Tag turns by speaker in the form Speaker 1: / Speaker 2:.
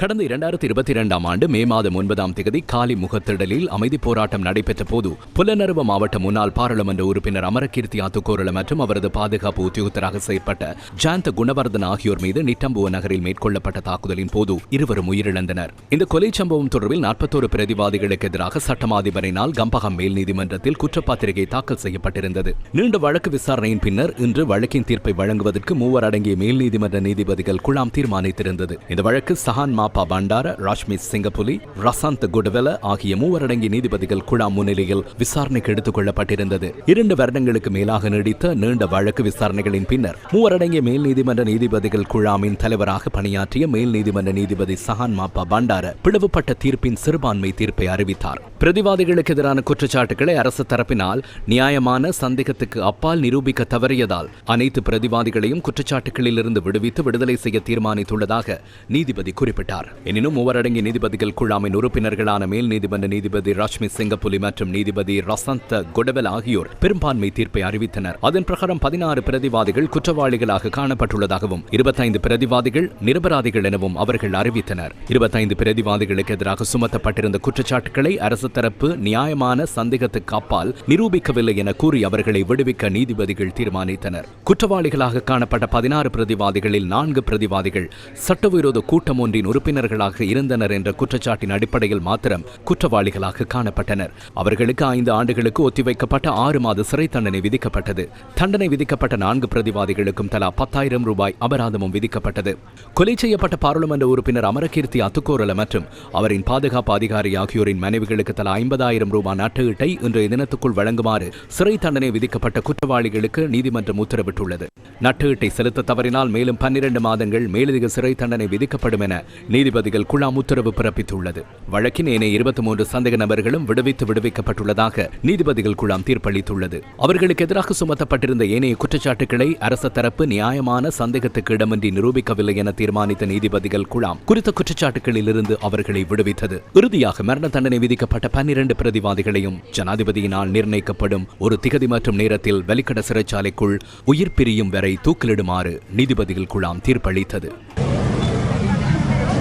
Speaker 1: கடந்த இரண்டாயிரத்தி இருபத்தி இரண்டாம் ஆண்டு மே மாதம் ஒன்பதாம் தேதி காலி முகத்திடலில் அமைதி போராட்டம் நடைபெற்ற போது புலனறுவ மாவட்ட முன்னாள் பாராளுமன்ற உறுப்பினர் அமரகீர்த்தி ஆத்துக்கோரள மற்றும் அவரது பாதுகாப்பு உத்தியோகத்தராக செயற்பட்ட ஜாந்த குணவர்தன் ஆகியோர் மீது நிட்டம்புவ நகரில் மேற்கொள்ளப்பட்ட தாக்குதலின் போது இருவரும் உயிரிழந்தனர். இந்த கொலை சம்பவம் தொடர்பில் நாற்பத்தோரு பிரதிவாதிகளுக்கு எதிராக சட்டமாதிபரினால் கம்பகம் மேல் நீதிமன்றத்தில் குற்றப்பத்திரிகை தாக்கல் செய்யப்பட்டிருந்தது. நீண்ட வழக்கு விசாரணையின் பின்னர் இன்று வழக்கின் தீர்ப்பை வழங்குவதற்கு மூவர் அடங்கிய மேல் நீதிமன்ற நீதிபதிகள் குழாம் தீர்மானித்திருந்தது. இந்த வழக்கு சஹான் மாப்பா பண்டார ராஷ்மி சிங்கப்புலி ரசாந்த் குடவெல ஆகிய மூவரடங்கிய நீதிபதிகள் குழா முன்னிலையில் விசாரணைக்கு எடுத்துக் கொள்ளப்பட்டிருந்தது. இரண்டு வருடங்களுக்கு மேலாக நீடித்த நீண்ட வழக்கு விசாரணைகளின் பின்னர் மூவரடங்கிய மேல் நீதிமன்ற நீதிபதிகள் குழாமின் தலைவராக பணியாற்றிய மேல் நீதிமன்ற நீதிபதி சஹான் மாப்பா பண்டார பிளவுபட்ட தீர்ப்பின் சிறுபான்மை தீர்ப்பை அறிவித்தார். பிரதிவாதிகளுக்கு எதிரான குற்றச்சாட்டுகளை அரசு தரப்பினால் நியாயமான சந்தேகத்துக்கு அப்பால் நிரூபிக்க தவறியதால் அனைத்து பிரதிவாதிகளையும் குற்றச்சாட்டுகளிலிருந்து விடுவித்து விடுதலை செய்ய தீர்மானித்துள்ளதாக நீதிபதி குறிப்பிட்டார். எனினும் மூவரடங்கிய நீதிபதிகள் குழாமின் உறுப்பினர்களான மேல் நீதிமன்ற நீதிபதி ராஷ்மி சிங்கப்புலி மற்றும் நீதிபதி ரசந்த குடவல் ஆகியோர் பெரும்பான்மை தீர்ப்பை அறிவித்தனர். அதன் பிரகாரம் பதினாறு பிரதிவாதிகள் குற்றவாளிகளாக காணப்பட்டுள்ளதாகவும் இருபத்தைந்து பிரதிவாதிகள் நிரபராதிகள் எனவும் அவர்கள் அறிவித்தனர். இருபத்தைந்து பிரதிவாதிகளுக்கு எதிராக சுமத்தப்பட்டிருந்த குற்றச்சாட்டுகளை அரசு தரப்பு நியாயமான சந்தேகத்துக்கு அப்பால் நிரூபிக்கவில்லை என கூறி அவர்களை விடுவிக்க நீதிபதிகள் தீர்மானித்தனர். குற்றவாளிகளாக காணப்பட்ட பதினாறு பிரதிவாதிகளில் நான்கு பிரதிவாதிகள் சட்டவிரோத கூட்டம் ஒன்றின் உறுப்பினர்களாக இருந்தனர் என்ற குற்றச்சாட்டின் அடிப்படையில் மாத்திரம் குற்றவாளிகளாக காணப்பட்டனர். அவர்களுக்கு ஐந்து ஆண்டுகளுக்கு ஒத்திவைக்கப்பட்ட ஆறு மாத சிறை தண்டனை விதிக்கப்பட்டது. தண்டனை விதிக்கப்பட்ட நான்கு பிரதிவாதிகளுக்கும் தலா பத்தாயிரம் ரூபாய் அபராதமும் விதிக்கப்பட்டது. கொலை செய்யப்பட்ட பாராளுமன்ற உறுப்பினர் அமரகீர்த்தி அத்துக்கோரல மற்றும் அவரின் பாதுகாப்பு அதிகாரி ஆகியோரின் மனைவிகளுக்கு தலா ஐம்பதாயிரம் ரூபாய் நட்டஈட்டை இன்றைய தினத்துக்குள் வழங்குமாறு சிறை தண்டனை விதிக்கப்பட்ட குற்றவாளிகளுக்கு நீதிமன்றம் உத்தரவிட்டுள்ளது. நட்டஈட்டை செலுத்த தவறினால் மேலும் பன்னிரண்டு மாதங்கள் மேலதிக சிறை தண்டனை விதிக்கப்படும் என நீதிபதிகள் குழாம் உத்தரவு பிறப்பித்துள்ளது. வழக்கின் ஏனைய இருபத்தி மூன்று சந்தேக நபர்களும் விடுவித்து விடுவிக்கப்பட்டுள்ளதாக நீதிபதிகள் குழாம் தீர்ப்பளித்துள்ளது. அவர்களுக்கு எதிராக சுமத்தப்பட்டிருந்த ஏனைய குற்றச்சாட்டுகளை அரச தரப்பு நியாயமான சந்தேகத்துக்கு இடமின்றி நிரூபிக்கவில்லை என தீர்மானித்த நீதிபதிகள் குழாம் குறித்த குற்றச்சாட்டுகளிலிருந்து அவர்களை விடுவித்தது. இறுதியாக மரண தண்டனை விதிக்கப்பட்ட பன்னிரண்டு பிரதிவாதிகளையும் ஜனாதிபதியினால் நிர்ணயிக்கப்படும் ஒரு திகதி மற்றும் நேரத்தில் வெலிக்கட சிறைச்சாலைக்குள் உயிர் பிரியும் வரை தூக்கிலிடுமாறு நீதிபதிகள் குழாம் தீர்ப்பளித்தது.